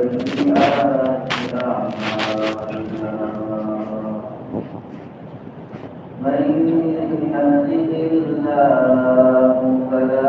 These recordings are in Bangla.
سيئات أعمالنا من يهده الله فلا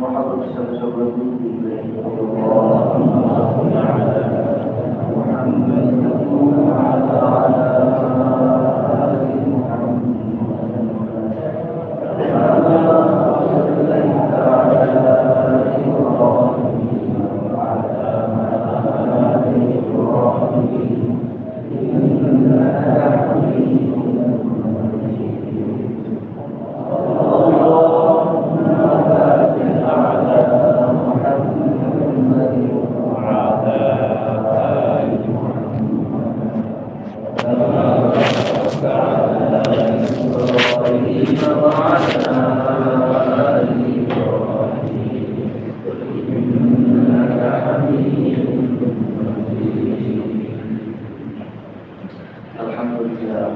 محمد صلى الله عليه وسلم محمد صلى الله আলহামদুলিল্লাহ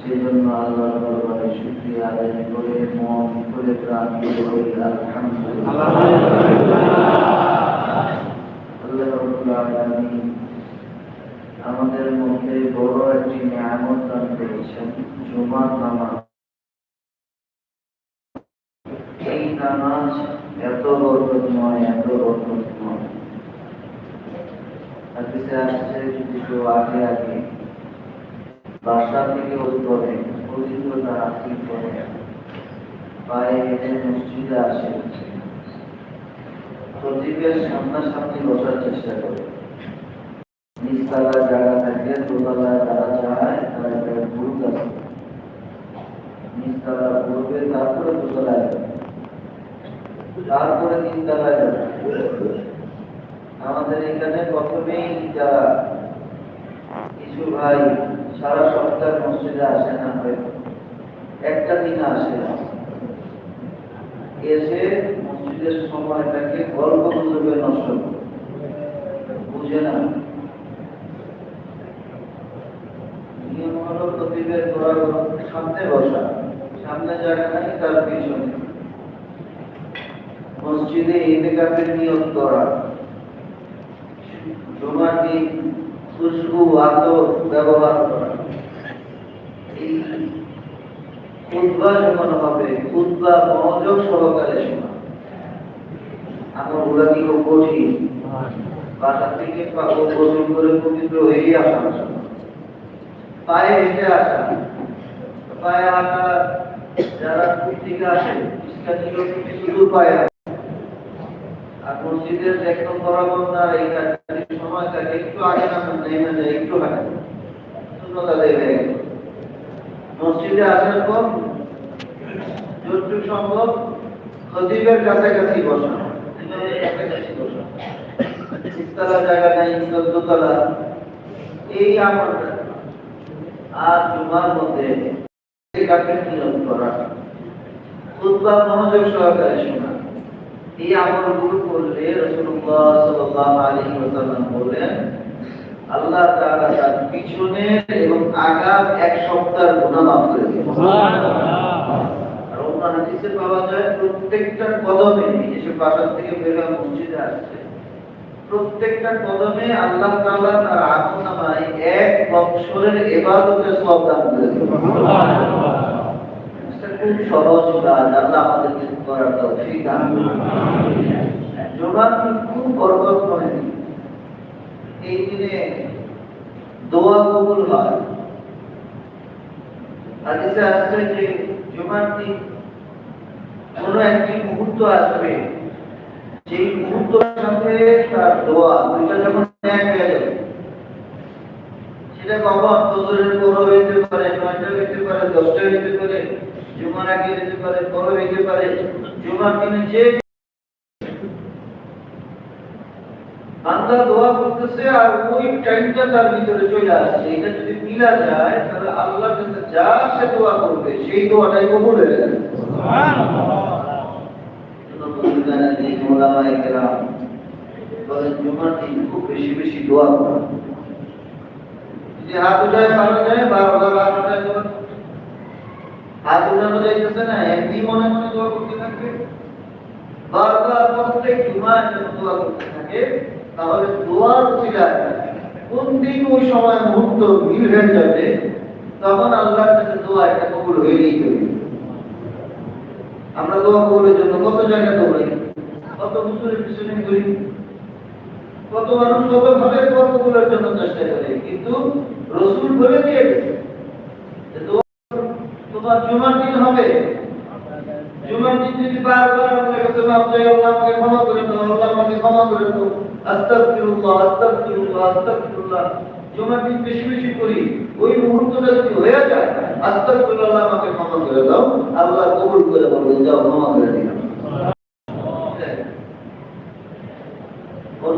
সেই জন্য আল্লাহ দরবারে শুকরিয়া আদায় করে মন করে আমাদের মধ্যে বড় একটি নিয়ামত দান করেছেন জুমার নামাজ। এই নামাজ এত বরকতময় এত বরকতময় আসছে যদি কেউ আগে আগে বাসা থেকে উত্তরে পবিত্রতা হাসিল করে, পায়ে হেঁটে মসজিদে আসে। প্রদীপের সামনাসামনি বসার চেষ্টা করে। নিচতলার জায়গা থাকে দোতলায় যারা যায়, তারা একটা গ্রুপ আছে। নিচতলা গ্রুপে তারপরে দোতলায় তারপরে তিনতলায় যাবে। আমাদের এখানে প্রথমেই যারা কিছু ভাই সারা সপ্তাহ মসজিদে আসে না হয়তো একটা দিন আসে এসে মসজিদের সময়টাকে গল্প গুজবে নষ্ট বুঝে না। নিয়ম হলো সামনে বসা। সামনে জায়গা নাই, তার পিছনে। মসজিদে ইতেকাফের নিয়ত করা। দিন খুশবু আতর ব্যবহার করা। এই যখন হবে, খুতবা মনোযোগ সহকারে শোনা। আমার ওরা কি কঠিন বাসা থেকে পাগল গোসল করে পবিত্র হয়েই আসা। পায়ে হেঁটে আসা। পায়ে হাঁটা যারা থেকে আসে শুধু পায়ে আর মসজিদের একদম বরাবর না, এই সময় থাকে একটু আগে না নেই না যায় একটু হাঁটে। শূন্যতা দেবে মসজিদে আসার পর যতটুকু সম্ভব খতিবের কাছাকাছি বসা। ইমামের কাছাকাছি জায়গা নাই চোদ্দতলা এই আমলটা। আর মধ্যে কাকে করা। খুতবা মনোযোগ সহকারে শোনা। এই আমলগুলো করলে ওয়াসাল্লাম বলেন আল্লাহ তাআলা তার পিছনে এবং আগাম এক সপ্তাহ গুনাহ মাফ করে দেন আর অন্য হাদিসে পাওয়া যায় প্রত্যেকটা কদমে এই যে বাসা থেকে বের হয়ে মসজিদে আসছে। প্রত্যেকটা কদমে আল্লাহ তাআলা তার আমল এক বৎসরের ইবাদতের সওয়াব দান করে দেন সহজ কাজ আল্লাহ আমাদেরকে করার তৌফিক দান করুন। খুব এই দিনে দোয়া কবুল হয়। হাদিসে আসছে যে জুমার দিন কোন একটি মুহূর্ত আসবে সেই মুহূর্তের সাথে তার দোয়া দুইটা যখন এক হয়ে যাবে, সেটা কখন? ফজরের পর হইতে পারে নয়টা হইতে পারে দশটা হইতে পারে, জুমার আগে হইতে পারে পরে হইতে পারে, জুমার দিনে যে বান্দা দোয়া করতেছে আর ওই টাইমটা তার ভিতরে চলে আসছে, এটা যদি মিলা যায়, তাহলে আল্লাহর কাছে যা সে দোয়া করবে, সেই দোয়াটাই কবুল হয়ে যাবে। তাহলে দোয়ার কোন দিন ওই সময় মুহূর্ত মিল হয়ে যাবে, তখন আল্লাহর কাছে দোয়া একটা কবুল যাবে আমরা দোয়া কবুলের জন্য কত জায়গায় দৌড়াই? কত হুজুরের পিছনে ঘুরি? কত মানুষ কত ভাবে দোয়া কবুলের জন্য চেষ্টা করে, কিন্তু রসুল বলে দিয়ে গেছে? তোমার জুমার দিন হবে। জুমার দিন যদি কাছে চাই আল্লাহ আমাকে ক্ষমা করে দাও, আল্লাহ আমাকে ক্ষমা করে দাও। আস্তাগফিরুল্লাহ আস্তাগফিরুল্লাহ আস্তাগফিরুল্লাহ। জুমার দিন বেশি বেশি করি। ওই মুহূর্তটা যদি হয়ে যায়, আস্তাগফিরুল্লাহ আমাকে ক্ষমা করে দাও। আল্লাহ কবুল করে বলবেন, যাও, ক্ষমা করে দিলাম অন্য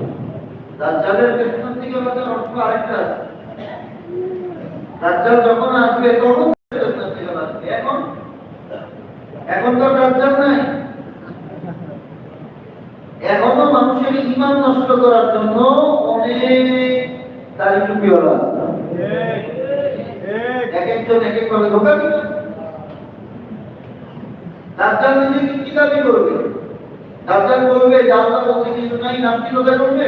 দাজ্জালের ফিতনা থেকে আমাদের অর্থ আরেকটা আছে। দাজ্জাল যখন আসবে, তখন এখন? এখন তো দাজ্জাল নাই। এখনও মানুষের ইমান নষ্ট করার জন্য অনেক দাড়ি টুপিওয়ালা। এক একজন এক ভাবে ধোকা দিবে দাজ্জাল নিজেকে কি দাবি করবে? দাজ্জাল বলবে যে আল্লাহ বলতে কিছু নাই নাস্তিকতা করবে?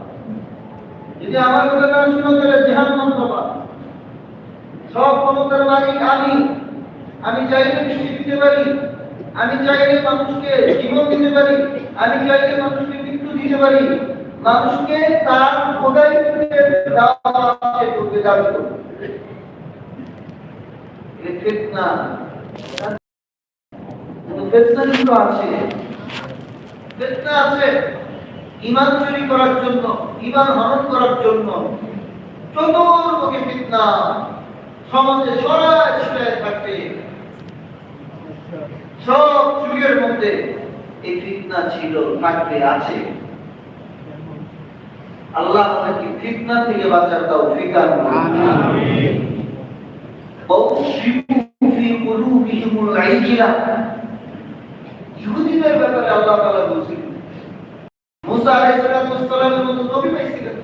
যদি আমার কথা না শুনো, তাহলে জাহান্নাম পাবা সব ক্ষমতার মালিক আমি। আমি চাইলে বৃষ্টি দিতে পারি। আমি চাইলে মানুষকে জীবন দিতে পারি। আমি চাইলে মানুষকে মৃত্যু দিতে পারি। মানুষকে তার খোদাই করতে দাবি করবে। আছে। আছে। ইমান চুরি করার জন্য। ইমান হরণ করার জন্য ফিতনা সমাজে থাকবে সব যুগের মধ্যে এই ফিতনা ছিল থাকবে আছে। আল্লাহ আমাদেরকে ফিতনা থেকে বাঁচার দাও ফিকার ব্যাপারে আল্লাহ তালা বলছিল মুসা আলাইহিস সালামের মতো নবী পাইছিলেন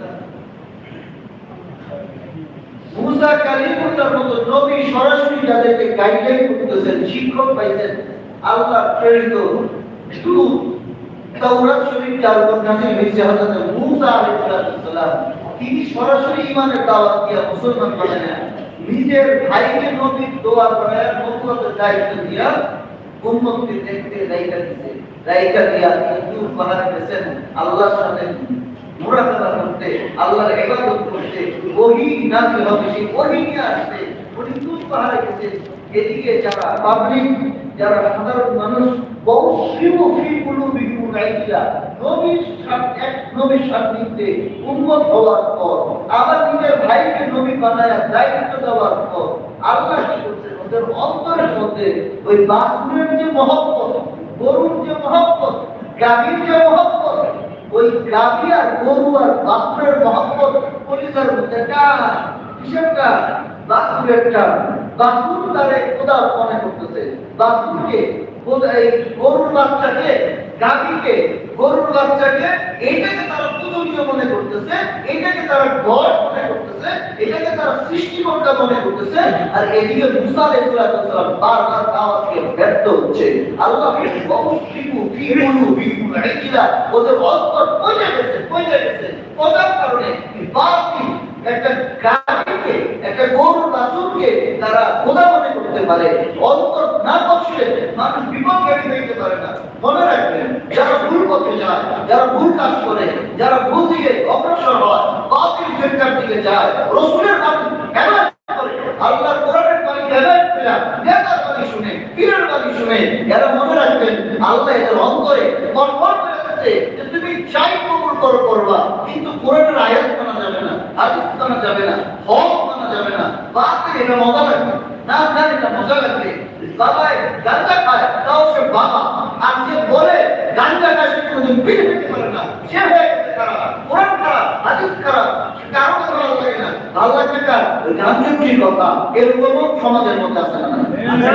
মুসা কালিমুল্লাহর মতো নবী সরাসরি যাদেরকে গাইডলাইন করতেছেন, শিক্ষক পাইছেন, আল্লাহ প্রেরিত দূত তাওরাত শরীফ যার হয়েছে হযরত মুসা আলাইহিস সালাম তিনি সরাসরি ঈমানের দাওয়াত মুসলমান বানালেন নিজের ভাইকে নবীর দোয়া করার নবুয়তের দায়িত্ব দিয়া রাইকা রাইকা দিয়া কিন্তু আল্লাহর সাথে। মুরাকাবা করতে, আল্লাহর ইবাদত করতে, ওহি নাজিল হবে, সেই ওহি উনি পাহাড়ে এদিকে যারা পাবলিক যারা সাধারণ মানুষ বৌশিমু ফি কুলুবিকুম রাইয়া নবীর এক নবীর হওয়ার পর, আবার নিজের ভাইকে নবী বানায় দায়িত্ব দেওয়ার পর, আল্লাহ ওদের অন্তরের মধ্যে ওই বাসুরের যে মহব্বত, গরুর যে মহব্বত, গাভীর যে মহব্বত, ওই গাভী আর গরু আর বাসুরের মহব্বত পরিচার মধ্যে কাজ কিসের কাজ বাসুর তারে খোদা মনে করতেছে। বাসুরকে এই গরুর বাচ্চাকে, গাভীকে, গরুর বাচ্চাকে, এইটাকে তারা মনে করতেছে, এটাকে তারা গড মনে করতেছে, এটাকে তারা সৃষ্টিকর্তা মনে করতেছে, আর এদিকে মুসা আলাইহিস সালাম বারবার দাওয়াতকে ব্যর্থ হচ্ছে। আল্লাহ অবশ্যই কি বলব বিকুল আইকিলা ওদের অন্তর পয়সা গেছে পয়সা গেছে। পদার কারণে বাতিল মনে রাখবেন, যারা ভুল পথে করে, যারা তুমি চাই কবুল করো, করবা, কিন্তু কোরআনের আয়াত মানা যাবে না। হাদিস মানা যাবে না হক মানা যাবে না। বাতিল এটা মজা লাগবে না না এটা মজা লাগবে। বাবাই গাঞ্জা খায় তাও সে বাবা। আর যে বলে গাঞ্জা খায় সে কোনোদিন পিঠে পেতে পারে না। সে হয়ে গেছে খারাপ কোরআন খারাপ হাদিস খারাপ কারও কথা লাগে না। ভালো লাগবে কার? গাঞ্জা কথা। এরকমও সমাজের মধ্যে আছে না? গাঞ্জা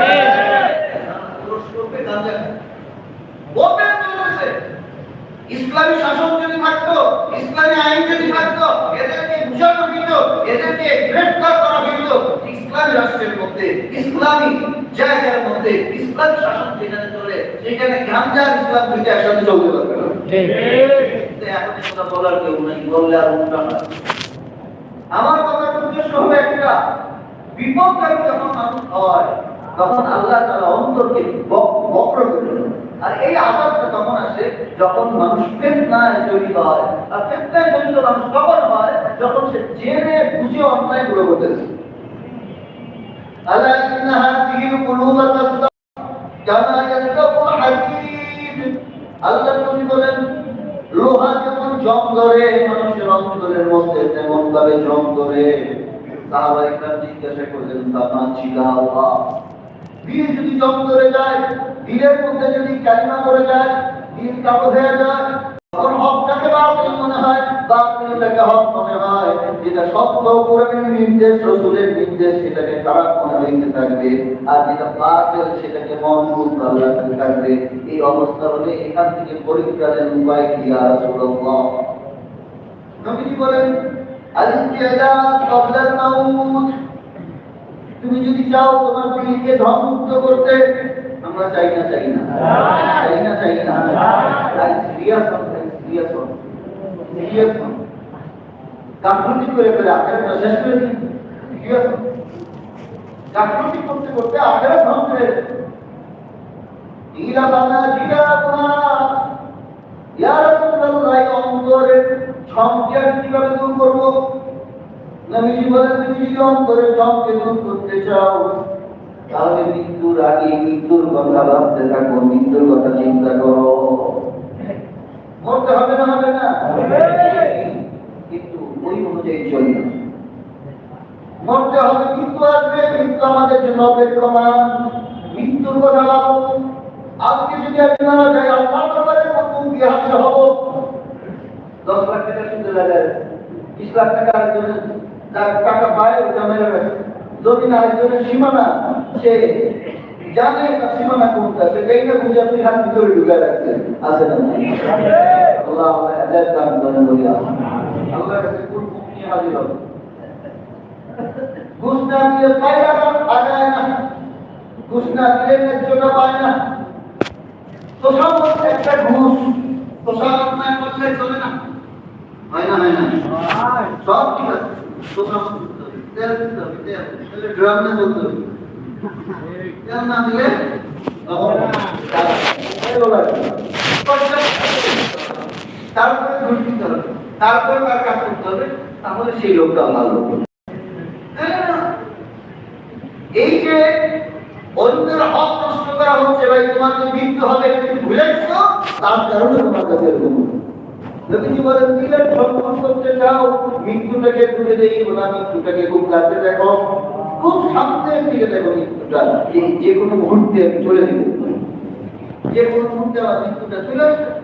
ইসলামী শাসন যদি থাকতো ইসলামী আইন যদি থাকতো এদেরকে বুঝানো হইত এদেরকে গ্রেফতার করা হইত ইসলামী রাষ্ট্রের মধ্যে ইসলামী জায়গার মধ্যে ইসলামী শাসন যেখানে চলে সেখানে আর ইসলাম দুইটা একসাথে চলতে পারবে না। কিন্তু এখন কথা বলার কেউ নাই বললে আর উল্টা আমার কথার উদ্দেশ্য হবে একটা বিপদকারী যখন মানুষ হয় তখন আল্লাহ তাআলা অন্তরকে বক- বক্র করে। আর এই তখন আসে যখন মানুষ ফেতনায় হয়। আর ফেতনায় জড়িত মানুষ হয়? যখন সে জেনে বুঝে অন্যায়গুলো করতেছে। আল্লাহ আল্লাহ বলেন, লোহা যেমন জং ধরে মানুষের অন্তরের মধ্যে তেমন ভাবে জং ধরে। কেরাম জিজ্ঞাসা করলেন তামা ছিলা আল্লাহ? দিল যদি জং ধরে যায় দিলের মধ্যে যদি কালিমা করে যায় দিল কাবু হয়ে যায়, তখন হকটাকে বাতিল মনে হয়? বাতিলটাকে হক মনে হয়? যেটা সত্য নির্দেশ নির্দেশ, সেটাকে খারাপ মনে থাকবে। আর যেটা বাতিল, সেটাকে লাগতে থাকবে। এই এখান থেকে পরিত্রাণের উপায় কি আর নবীজি বলেন তুমি যদি চাও তোমার দিলকে ধ্বংস করতে আমরা চাই না চাই না। চাই না চাই না সিরিয়াস সিরিয়াস সিরিয়াস গাফলতি করে করে আখেরাতটা শেষ করে দিন। সিরিয়াস গাফলতি করতে করতে আখেরাত ধ্বংস ইলা বানা জিলা বানা ইয়া রাসূলুল্লাহ অন্তরের সংখ্যা কীভাবে দূর করব? নবীজি বলেন তুমি যদি অন্তরের জমকে দূর করতে চাও? তাহলে মৃত্যুর আগে মৃত্যুর কথা ভাবতে থাকো, মৃত্যুর কথা চিন্তা করো। মরতে হবে না হবে না? কিন্তু ওই অনুযায়ী চলি না। মরতে হবে মৃত্যু আসবে মৃত্যু আমাদের জন্য অপেক্ষমান। মৃত্যুর কথা ভাবো। আজকে যদি আমি মারা যাই আল্লাহ দরবারে কত গিয়ে হাজির হব। দশ লাখ টাকা শুনতে লাগে বিশ লাখ টাকা যার টাকা পায় ওটা মেরে যদি না আরেকজনের সীমানা সে জানে তার সীমানা কোনটা সেটাই না বুঝে আপনি হাত ভিতরে ঢুকে রাখছেন? আছে না? আল্লাহ আমাদের হেদায়েত দান করেন বলি আল্লাহর কাছে কোন নিয়ে হাজির হবে? ঘুষ না দিলে পায় না না। ঘুষ না দিলে ন্যায্যটা পায় না। তোষামত একটা ঘুষ তোষামত না করলে চলে না। হয় না হয় না? সব ঠিক আছে। তোষামত তেল দিতে হবে, তেল। ড্রাম না বলতে হবে। তেল এই যে অন্যের হক নষ্ট করা হচ্ছে ভাই, তোমার যে মৃত্যু হবে তুমি ভুলে তার কারণে তোমার কাছে এরকম। নবীজি বলেন চাও, মৃত্যুটাকে দূরে দেই ওরা মৃত্যুটাকে খুব কাছে দেখো খুব সামনের দিকে দেখো মৃত্যুটা এই যে কোনো মুহূর্তে আমি চলে দিব যে কোনো মুহূর্তে আমার মৃত্যুটা চলে আসবে।